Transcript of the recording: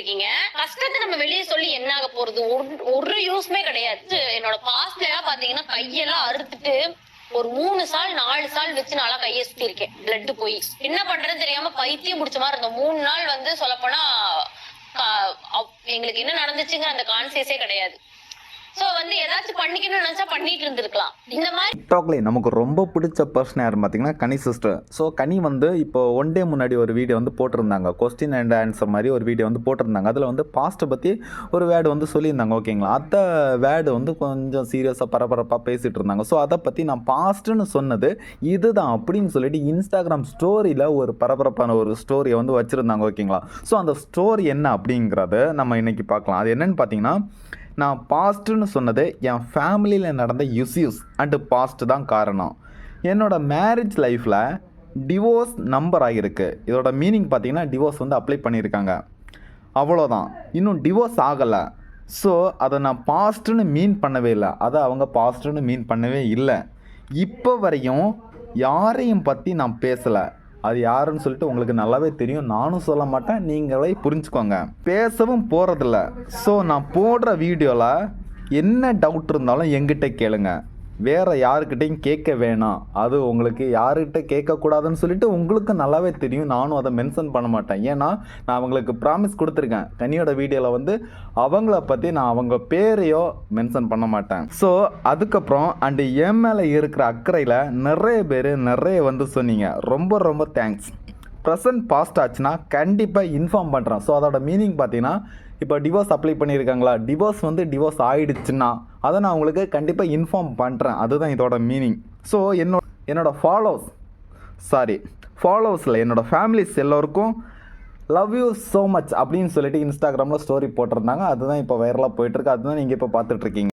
இருக்கீங்க கஷ்டத்தை நம்ம வெளியே சொல்லி என்ன ஆக போறது? ஒரு- ஒரு யூஸ்மே கிடையாது. என்னோட பாஸ்ட்ல எல்லாம் பாத்தீங்கன்னா கையெல்லாம் அறுத்துட்டு ஒரு மூணு சால் நாலு சால் வச்சு நல்லா கையை சுத்தி இருக்கேன். பிளட் போய். என்ன பண்றதுன்னு தெரியாம பைத்தியம் முடிச்ச மாதிரி இருந்தோம். மூணு நாள் வந்து சொல்லப்போனா போனா எங்களுக்கு என்ன நடந்துச்சுங்க அந்த கான்சியஸே கிடையாது. சோ வந்து ஏதாச்சும் பண்ணிக்கணும்னு நினைச்சா பண்ணிட்டு இருந்திருக்கலாம். இந்த மாதிரி டிக்டாக்லேயே நமக்கு ரொம்ப பிடிச்ச பர்சன் யார் பார்த்தீங்கன்னா கனி சிஸ்டர் ஸோ கனி வந்து இப்போ ஒன் டே முன்னாடி ஒரு வீடியோ வந்து போட்டிருந்தாங்க. கொஸ்டின் அண்ட் ஆன்சர் மாதிரி ஒரு வீடியோ வந்து போட்டிருந்தாங்க. அதில் வந்து பாஸ்ட்டை பற்றி ஒரு வேர்டு வந்து சொல்லியிருந்தாங்க. ஓகேங்களா அந்த வேர்டு வந்து கொஞ்சம் சீரியஸாக பரபரப்பாக பேசிகிட்டு இருந்தாங்க. ஸோ அதை பற்றி நான் பாஸ்ட்டுன்னு சொன்னது இதுதான் அப்படின்னு சொல்லிட்டு இன்ஸ்டாகிராம் ஸ்டோரியில் ஒரு பரபரப்பான ஒரு ஸ்டோரியை வந்து வச்சுருந்தாங்க. ஓகேங்களா ஸோ அந்த ஸ்டோரி என்ன அப்படிங்கிறத நம்ம இன்னைக்கு பார்க்கலாம். அது என்னன்னு பார்த்தீங்கன்னா நான் பாஸ்ட்டுன்னு சொன்னது என் ஃபேமிலியில் நடந்த இஷ்யூஸ் அண்டு பாஸ்ட் தான் காரணம். என்னோட மேரேஜ் லைஃப்பில் டிவோர்ஸ் நம்பர் ஆகியிருக்கு இதோட மீனிங் பார்த்தீங்கன்னா டிவோர்ஸ் வந்து அப்ளை பண்ணியிருக்காங்க. அவ்வளோதான் இன்னும் டிவோர்ஸ் ஆகலை. ஸோ அதை நான் பாஸ்ட்டுன்னு மீன் பண்ணவே இல்லை. அதை அவங்க பாஸ்ட்டுன்னு மீன் பண்ணவே இல்லை. இப்போ வரையும் யாரையும் பற்றி நான் பேசலை. அது யாருன்னு சொல்லிட்டு உங்களுக்கு நல்லாவே தெரியும். நானும் சொல்ல மாட்டேன். நீங்களே புரிஞ்சுக்கோங்க. பேசவும் போகிறதில்ல ஸோ நான் போடுற வீடியோவில் என்ன டவுட் இருந்தாலும் எங்கிட்ட கேளுங்கள் வேற யாருக்கிட்டையும் கேட்க வேணாம். அது உங்களுக்கு யாருக்கிட்ட கேட்கக்கூடாதுன்னு சொல்லிட்டு உங்களுக்கு நல்லாவே தெரியும். நானும் அதை மென்ஷன் பண்ண மாட்டேன். ஏன்னா நான் அவங்களுக்கு ப்ராமிஸ் கொடுத்துருக்கேன். கனியோட வீடியோவில் வந்து அவங்கள பற்றி நான் அவங்க பேரையோ மென்ஷன் பண்ண மாட்டேன். ஸோ அதுக்கப்புறம் அண்டு என் மேலே இருக்கிற அக்கறையில் நிறைய பேர் நிறைய வந்து சொன்னீங்க. ரொம்ப ரொம்ப தேங்க்ஸ் ப்ரெசன்ட் பாஸ்ட் ஆச்சுன்னா கண்டிப்பாக இன்ஃபார்ம் பண்ணுறேன் ஸோ அதோட மீனிங் பார்த்தீங்கன்னா இப்போ டிவோர்ஸ் அப்ளை பண்ணியிருக்காங்களா? டிவோர்ஸ் வந்து டிவோர்ஸ் ஆகிடுச்சுன்னா அதை நான் உங்களுக்கு கண்டிப்பாக இன்ஃபார்ம் பண்ணுறேன் அதுதான் இதோட மீனிங் ஸோ என்னோட என்னோடய ஃபாலோஸ் சாரி ஃபாலோவர்ஸில் என்னோடய ஃபேமிலிஸ் எல்லோருக்கும் லவ் யூ ஸோ மச் அப்படின்னு சொல்லிட்டு இன்ஸ்டாகிராமில் ஸ்டோரி போட்டிருந்தாங்க. அதுதான் இப்போ வைரலாக போயிட்டுருக்கு அதுதான் நீங்கள் இப்போ பார்த்துட்ருக்கீங்க